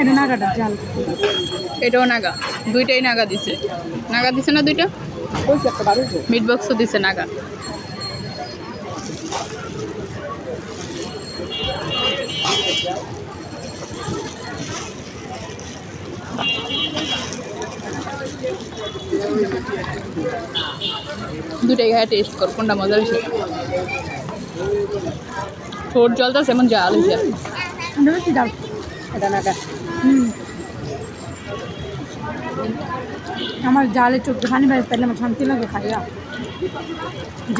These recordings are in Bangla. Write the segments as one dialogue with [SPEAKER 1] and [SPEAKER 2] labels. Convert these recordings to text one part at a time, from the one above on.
[SPEAKER 1] এটা নাগাটা জাল।
[SPEAKER 2] এটাও নাগা। দুইটাই নাগা দিছে। নাগা দিছে না দুইটা? মিট বক্সও দিছে নাগা। দুটাই খায় টেস্ট কর কোনটা মজা বেশি? ঠোঁট জলটা এমন জাল হয়েছে
[SPEAKER 1] হুম। আমার জালে চোখ পানি বাইরে তাহলে আমার শান্তি লাগে খাইয়া।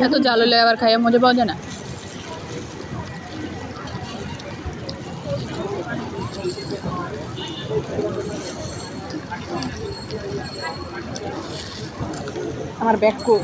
[SPEAKER 2] এত জাল হলে আবার খাইয়া মজা পাওয়া যায় না?
[SPEAKER 1] আমার ব্যাগ কো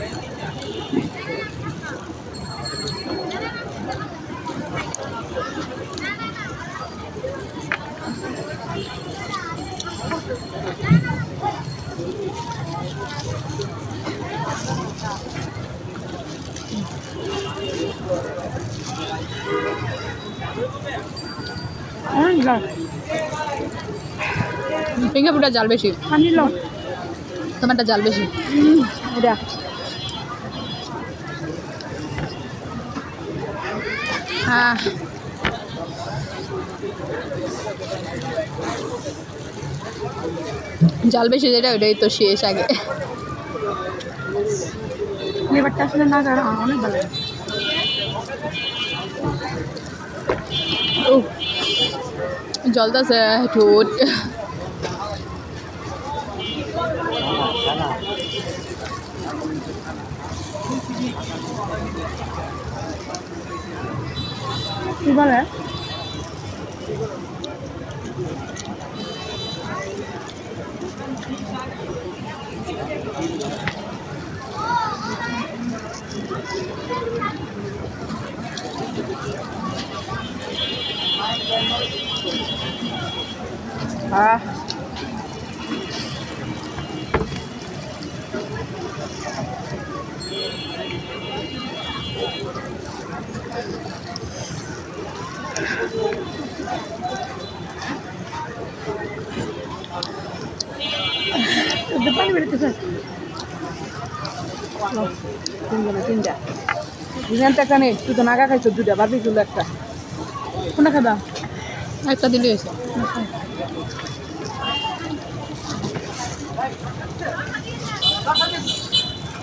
[SPEAKER 1] অনেক জাল।
[SPEAKER 2] বেশি।
[SPEAKER 1] পানি লো।
[SPEAKER 2] তোমারটা জাল বেশি।
[SPEAKER 1] এটা।
[SPEAKER 2] হ্যাঁ। জাল বেশি যেটা ওটাই তো শেষ আগে।
[SPEAKER 1] আসলে না অনেক ভালো লাগে
[SPEAKER 2] ও জলদাছে ঠোঁট
[SPEAKER 1] কি বলে
[SPEAKER 2] আহ।
[SPEAKER 1] ওদের পানি বেরোতেছে তিনজনে তিনটা দুজনটা একটা নেই, তুই তো নাগা খাইছো দুটা গুলো একটা। কোনটা খাবা?
[SPEAKER 2] একটা দিলে হয়েছে।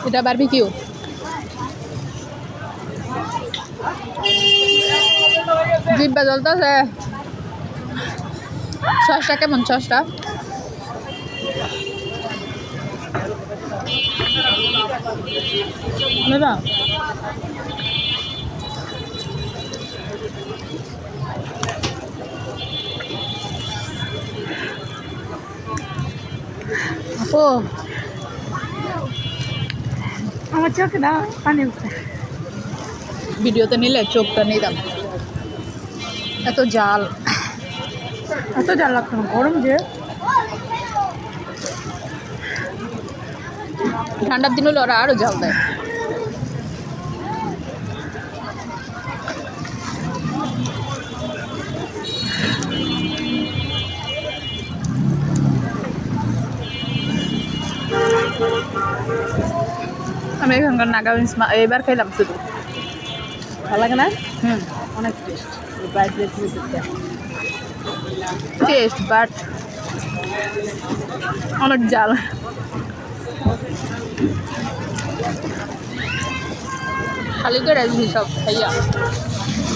[SPEAKER 2] এটা বারবি কিউ জিব্বা জ্বলতেছে। সসটা কেমন সসটা?
[SPEAKER 1] দাদা
[SPEAKER 2] ও।
[SPEAKER 1] আমার চোখে না পানি উঠছে।
[SPEAKER 2] ভিডিওতে নিলে চোখটা নিতাম এত জাল।
[SPEAKER 1] এত জাল লাগতো না গরম যে।
[SPEAKER 2] ঠান্ডার দিন হলে ওরা আরও জাল দেয়। আমি এখানকার নাগামিন্স এবার খাইলাম শুধু।
[SPEAKER 1] ভালো লাগে না?
[SPEAKER 2] হুম।
[SPEAKER 1] অনেক টেস্ট
[SPEAKER 2] টেস্ট বাট অনেক জাল খালি করে দিছি সব খাইয়া।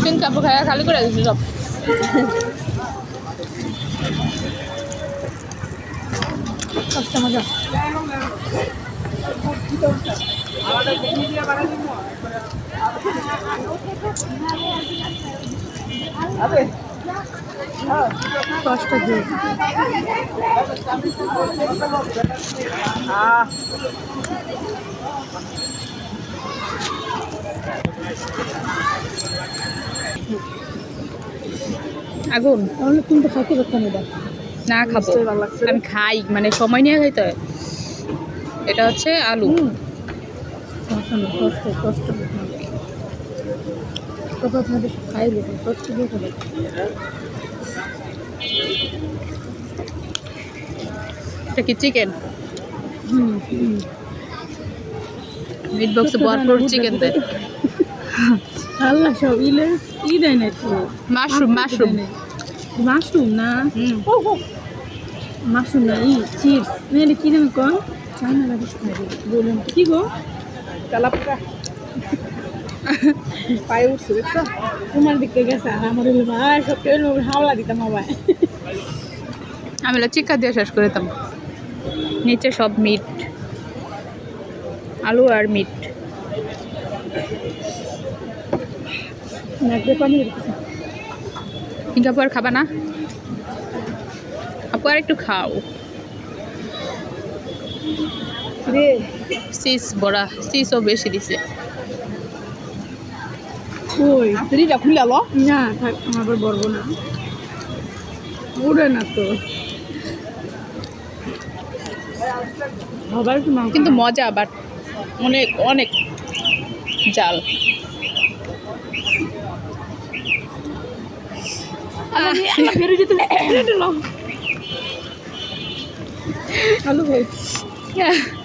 [SPEAKER 2] তিন কাপ খাইয়া খালি করে দিছি সব।
[SPEAKER 1] সবচেয়ে মজা। কষ্ট দিয়ে
[SPEAKER 2] আগুন।
[SPEAKER 1] তাহলে তুমি তো খাইতে পারতাম এটা
[SPEAKER 2] না খাব। আমি খাই মানে সময় নিয়ে খাইতে হয়। এটা হচ্ছে আলু।
[SPEAKER 1] হুম কষ্ট কষ্ট কত আপনাদের খাই লেগে কষ্ট দিয়ে খাবে।
[SPEAKER 2] এটা কি চিকেন
[SPEAKER 1] হুম হুম।
[SPEAKER 2] মিট বক্সে ভরপুর চিকেন দেয়
[SPEAKER 1] আল্লাহ সব ইলে ই দেয় না তো
[SPEAKER 2] মাশরুম মাশরুম
[SPEAKER 1] মাশরুম না? মাশরুম না ই চিপস। না এটা কি জানো কন চাইনা লাগিস বলুন। কি গো? কালাপটা পায়ে উঠছে দেখছ? তোমার দিকে গেছে আর আমার হলো ভাই সব কেউ হাওলা দিতাম আমার
[SPEAKER 2] আমি হলো চিকা দিয়ে শেষ করে দিতাম। নিচে সব মিট আলু আর মিট। কিন্তু আপু আর খাবা না? আপু আর একটু খাও। সিস বড়া সিসও বেশি দিছে।
[SPEAKER 1] ওই তুইটা খুলে আলো না থাক আমার আবার বলব না। উড়ে না তো।
[SPEAKER 2] কিন্তু মজা বাট অনেক অনেক জাল।
[SPEAKER 1] আলু ভাই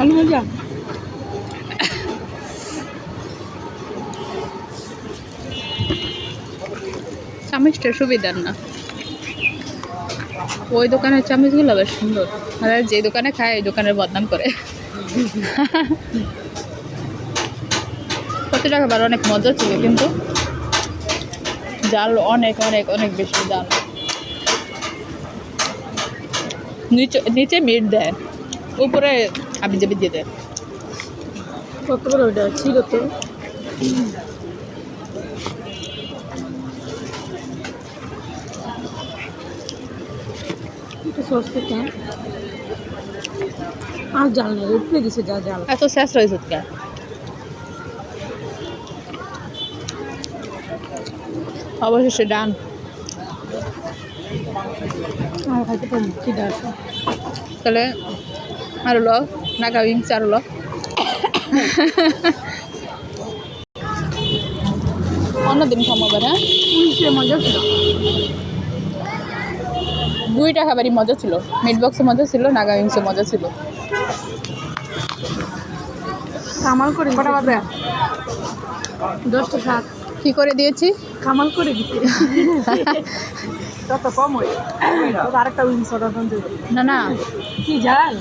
[SPEAKER 1] আলু ভাজা
[SPEAKER 2] সুবিধার না। ওই দোকানের চামচগুলো বেশ সুন্দর। আর যে দোকানে খায় এই দোকানের বদনাম করে। কত টাকা বার অনেক মজা ছিল কিন্তু। জাল অনেক অনেক অনেক বেশি জাল নিচে নিচে মিট দেয়। উপরে আমি যাবি দিয়ে দেয়।
[SPEAKER 1] কত বড় ওটা ছিল তো? আর জাল নেই উপরে দিছে যা জাল।
[SPEAKER 2] এত শেষ রয়েছে কে অবশেষে ডান
[SPEAKER 1] আমার খাইতে পারি কি আছে
[SPEAKER 2] তাহলে আর হলো নাগা উইংস আর হলো অন্যদিন খামাবার হ্যাঁ?
[SPEAKER 1] উইসে মজা ছিল।
[SPEAKER 2] দুইটা খাবারই মজা ছিল। মিট বক্সে মজা ছিল নাগা উইংসে মজা ছিল।
[SPEAKER 1] কামাল করে কটা বাজে? দশটা সাত।
[SPEAKER 2] কি করে দিয়েছি?
[SPEAKER 1] কামাল করে দিছে। তত কম হয়। আরেকটা অর্ডার
[SPEAKER 2] না না।
[SPEAKER 1] কি জাল